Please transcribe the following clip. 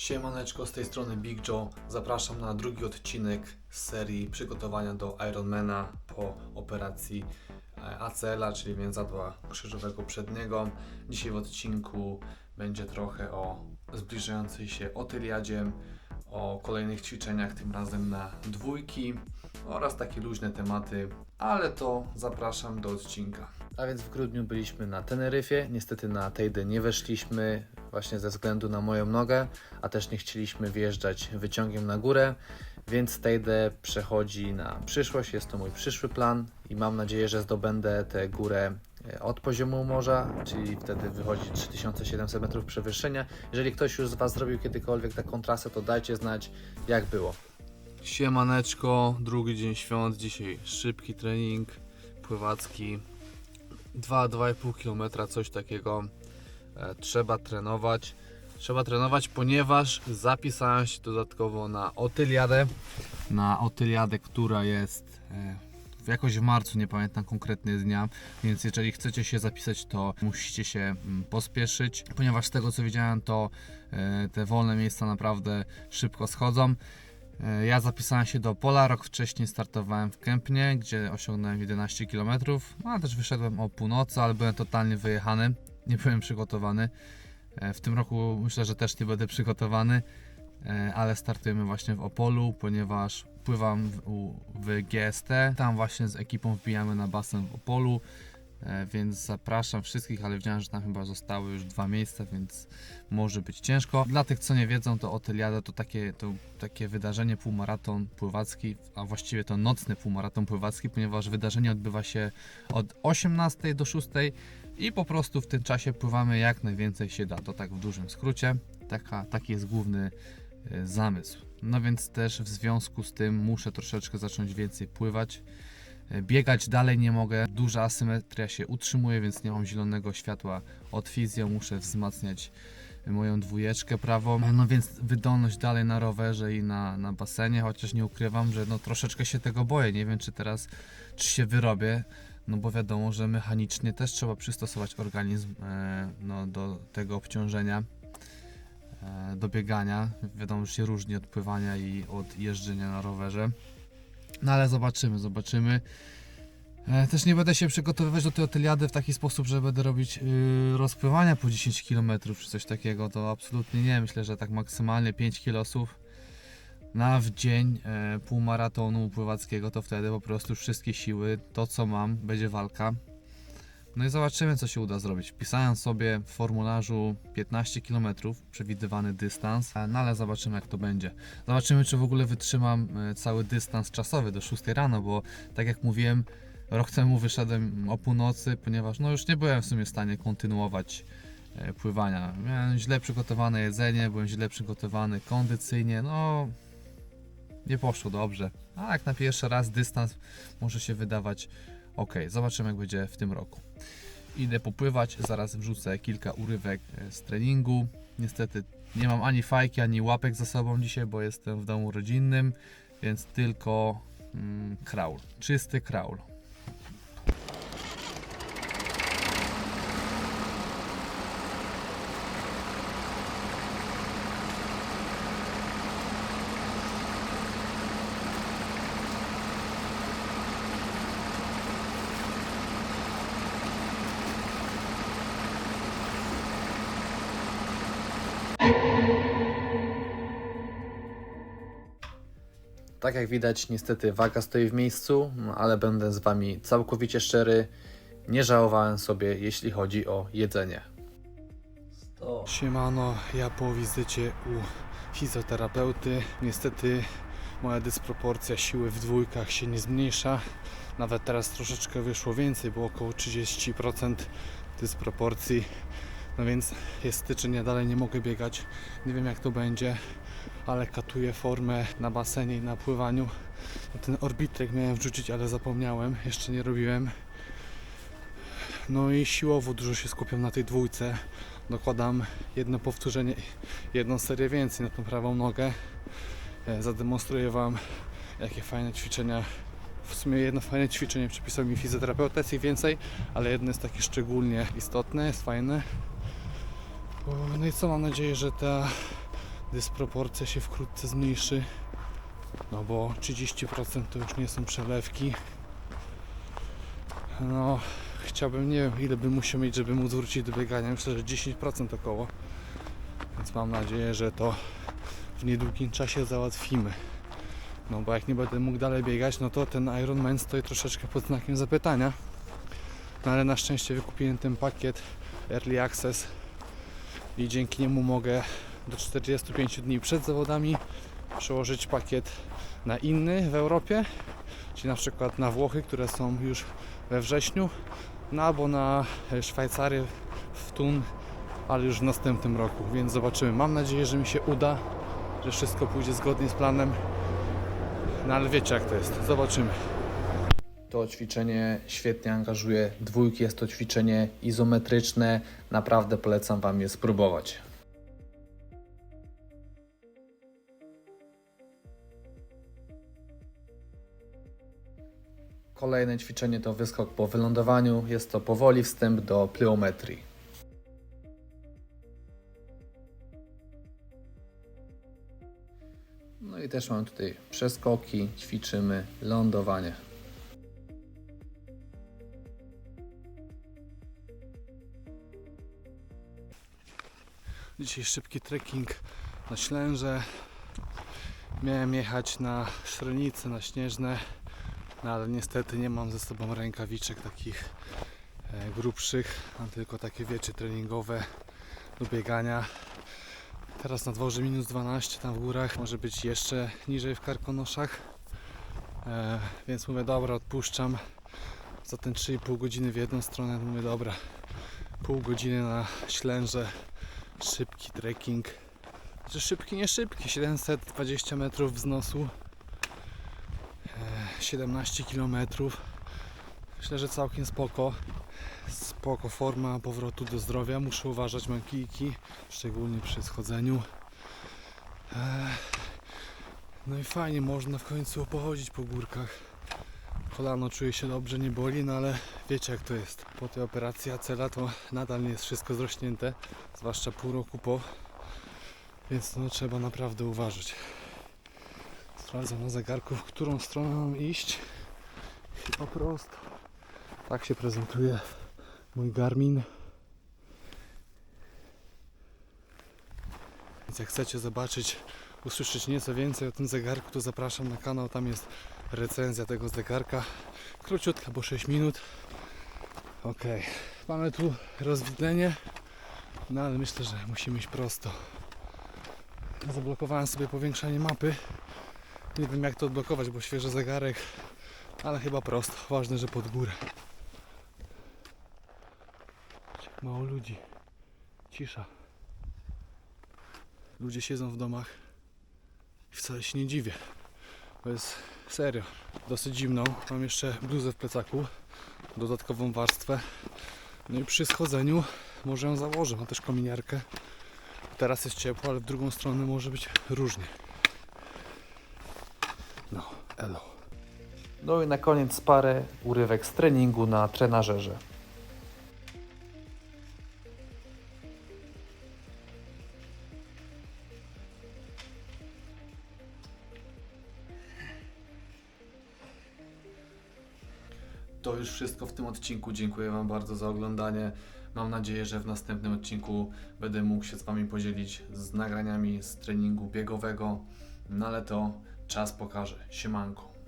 Siemaneczko, z tej strony Big Joe. Zapraszam na drugi odcinek z serii przygotowania do Ironmana po operacji e, ACL-a, czyli więzadła krzyżowego przedniego. Dzisiaj w odcinku będzie trochę o zbliżającej się otyliadzie, o kolejnych ćwiczeniach, tym razem na dwójki oraz takie luźne tematy, ale to zapraszam do odcinka. A więc w grudniu byliśmy na Teneryfie. Niestety na Tejdę nie weszliśmy właśnie ze względu na moją nogę, a też nie chcieliśmy wjeżdżać wyciągiem na górę, więc Tejdę przechodzi na przyszłość. Jest to mój przyszły plan i mam nadzieję, że zdobędę tę górę e, od poziomu morza, czyli wtedy wychodzi 3700 metrów przewyższenia. Jeżeli ktoś już z Was zrobił kiedykolwiek taką trasę, to dajcie znać, jak było. Siemaneczko, drugi dzień świąt, dzisiaj szybki trening pływacki, 2-2,5 km, coś takiego. E, trzeba trenować. Trzeba trenować, ponieważ zapisałem się dodatkowo na Otyliadę. Na Otyliadę, która jest e, jakoś w marcu, nie pamiętam konkretnie dnia. Więc jeżeli chcecie się zapisać, to musicie się mm, pospieszyć, ponieważ z tego co widziałem, to e, te wolne miejsca naprawdę szybko schodzą. Ja zapisałem się do Pola, rok wcześniej startowałem w Kępnie, gdzie osiągnąłem 11 km, no, też wyszedłem o północy, ale byłem totalnie wyjechany, nie byłem przygotowany. E, W tym roku myślę, że też nie będę przygotowany, e, ale startujemy właśnie w Opolu, ponieważ pływam w, w GST, tam właśnie z ekipą wbijamy na basen w Opolu, e, więc zapraszam wszystkich, ale widziałem, że tam chyba zostały już dwa miejsca, więc może być ciężko. Dla tych, co nie wiedzą, to Oteliada to takie, to takie wydarzenie półmaraton pływacki, a właściwie to nocny półmaraton pływacki, ponieważ wydarzenie odbywa się od 18 do 6 i po prostu w tym czasie pływamy jak najwięcej się da. To tak w dużym skrócie. Taka, taki jest główny e, zamysł. No więc też w związku z tym muszę troszeczkę zacząć więcej pływać. E, Biegać dalej nie mogę, duża asymetria się utrzymuje, więc nie mam zielonego światła od fizjo, muszę wzmacniać moją dwójeczkę prawą. No więc wydolność dalej na rowerze i na, na basenie, chociaż nie ukrywam, że no troszeczkę się tego boję. Nie wiem, czy teraz czy się wyrobię, no bo wiadomo, że mechanicznie też trzeba przystosować organizm e, no, do tego obciążenia, e, do biegania. Wiadomo, że się różni od pływania i od jeżdżenia na rowerze. No ale zobaczymy, zobaczymy. E, Też nie będę się przygotowywać do tej otyliady w taki sposób, że będę robić yy, rozpływania po 10 km czy coś takiego. To absolutnie nie. Myślę, że tak maksymalnie 5 kilosów na w dzień e, półmaratonu pływackiego, to wtedy po prostu wszystkie siły, to co mam, będzie walka. No i zobaczymy, co się uda zrobić. Wpisałem sobie w formularzu 15 km przewidywany dystans, e, no ale zobaczymy, jak to będzie. Zobaczymy, czy w ogóle wytrzymam e, cały dystans czasowy do 6 rano, bo tak jak mówiłem, Rok temu wyszedłem o północy, ponieważ no już nie byłem w sumie w stanie kontynuować e, pływania. Miałem źle przygotowane jedzenie, byłem źle przygotowany kondycyjnie, no nie poszło dobrze. A jak na pierwszy raz dystans może się wydawać ok. Zobaczymy jak będzie w tym roku. Idę popływać, zaraz wrzucę kilka urywek e, z treningu. Niestety nie mam ani fajki, ani łapek za sobą dzisiaj, bo jestem w domu rodzinnym, więc tylko mm, czysty kraul. Tak jak widać, niestety waga stoi w miejscu, no ale będę z Wami całkowicie szczery. Nie żałowałem sobie, jeśli chodzi o jedzenie. Siemano, ja po wizycie u fizjoterapeuty. Niestety moja dysproporcja siły w dwójkach się nie zmniejsza. Nawet teraz troszeczkę wyszło więcej, było około 30% dysproporcji. No więc jest styczeń, ja dalej nie mogę biegać. Nie wiem jak to będzie, ale katuję formę na basenie i na pływaniu. No ten orbitrek miałem wrzucić, ale zapomniałem, jeszcze nie robiłem. No i siłowo dużo się skupiam na tej dwójce. Dokładam jedno powtórzenie, jedną serię więcej na tą prawą nogę. E, Zademonstruję Wam, jakie fajne ćwiczenia. W sumie jedno fajne ćwiczenie przepisał mi fizjoterapeuta, jest więcej, ale jedno jest takie szczególnie istotne, jest fajne. No i co, mam nadzieję, że ta dysproporcja się wkrótce zmniejszy. No bo 30% to już nie są przelewki. No, chciałbym, nie wiem ile bym musiał mieć, żeby móc wrócić do biegania. Myślę, że 10% około. Więc mam nadzieję, że to w niedługim czasie załatwimy. No bo jak nie będę mógł dalej biegać, no to ten Ironman stoi troszeczkę pod znakiem zapytania. No ale na szczęście wykupiłem ten pakiet Early Access i dzięki niemu mogę do 45 dni przed zawodami przełożyć pakiet na inny w Europie, czyli na przykład na Włochy, które są już we wrześniu, no albo na Szwajcarię w Tun, ale już w następnym roku, więc zobaczymy. Mam nadzieję, że mi się uda, że wszystko pójdzie zgodnie z planem, no ale wiecie jak to jest, zobaczymy. To ćwiczenie świetnie angażuje. Dwójki jest to ćwiczenie izometryczne. Naprawdę polecam Wam je spróbować. Kolejne ćwiczenie to wyskok po wylądowaniu. Jest to powoli wstęp do plyometrii. No i też mamy tutaj przeskoki, ćwiczymy lądowanie. Dzisiaj szybki trekking na Ślęże. Miałem jechać na Szrenicę, na Śnieżne, no ale niestety nie mam ze sobą rękawiczek takich e, grubszych. Mam tylko takie wiecie treningowe do biegania. Teraz na dworze minus 12, tam w górach może być jeszcze niżej w Karkonoszach. E, więc mówię dobra, odpuszczam. Za ten 3,5 godziny w jedną stronę mówię dobra. Pół godziny na Ślęże szybki trekking. Znaczy szybki, nie szybki, 720 metrów wznosu, 17 km. Myślę, że całkiem spoko. Spoko forma powrotu do zdrowia. Muszę uważać, mam szczególnie przy schodzeniu. No i fajnie, można w końcu pochodzić po górkach. Kolano czuje się dobrze, nie boli, no ale wiecie jak to jest. Po tej operacji Acela to nadal nie jest wszystko zrośnięte, zwłaszcza pół roku po. Więc no trzeba naprawdę uważać. Sprawdzam na zegarku, w którą stronę mam iść. Chyba prosto. Tak się prezentuje mój Garmin. Więc jak chcecie zobaczyć, usłyszeć nieco więcej o tym zegarku, to zapraszam na kanał. Tam jest recenzja tego zegarka. Króciutka, bo 6 minut. Ok, mamy tu rozwidlenie, no ale myślę, że musimy iść prosto. Zablokowałem sobie powiększanie mapy. Nie wiem jak to odblokować, bo świeży zegarek, ale chyba prosto. Ważne, że pod górę. Mało ludzi. Cisza. Ludzie siedzą w domach i wcale się nie dziwię. To jest serio. Dosyć zimno. Mam jeszcze bluzę w plecaku. Dodatkową warstwę. No i przy schodzeniu może ją założę. Mam też kominiarkę. Teraz jest ciepło, ale w drugą stronę może być różnie. No, i na koniec parę urywek z treningu na trenażerze. To już wszystko w tym odcinku. Dziękuję Wam bardzo za oglądanie. Mam nadzieję, że w następnym odcinku będę mógł się z Wami podzielić z nagraniami z treningu biegowego. No ale to czas pokaże. Siemanko.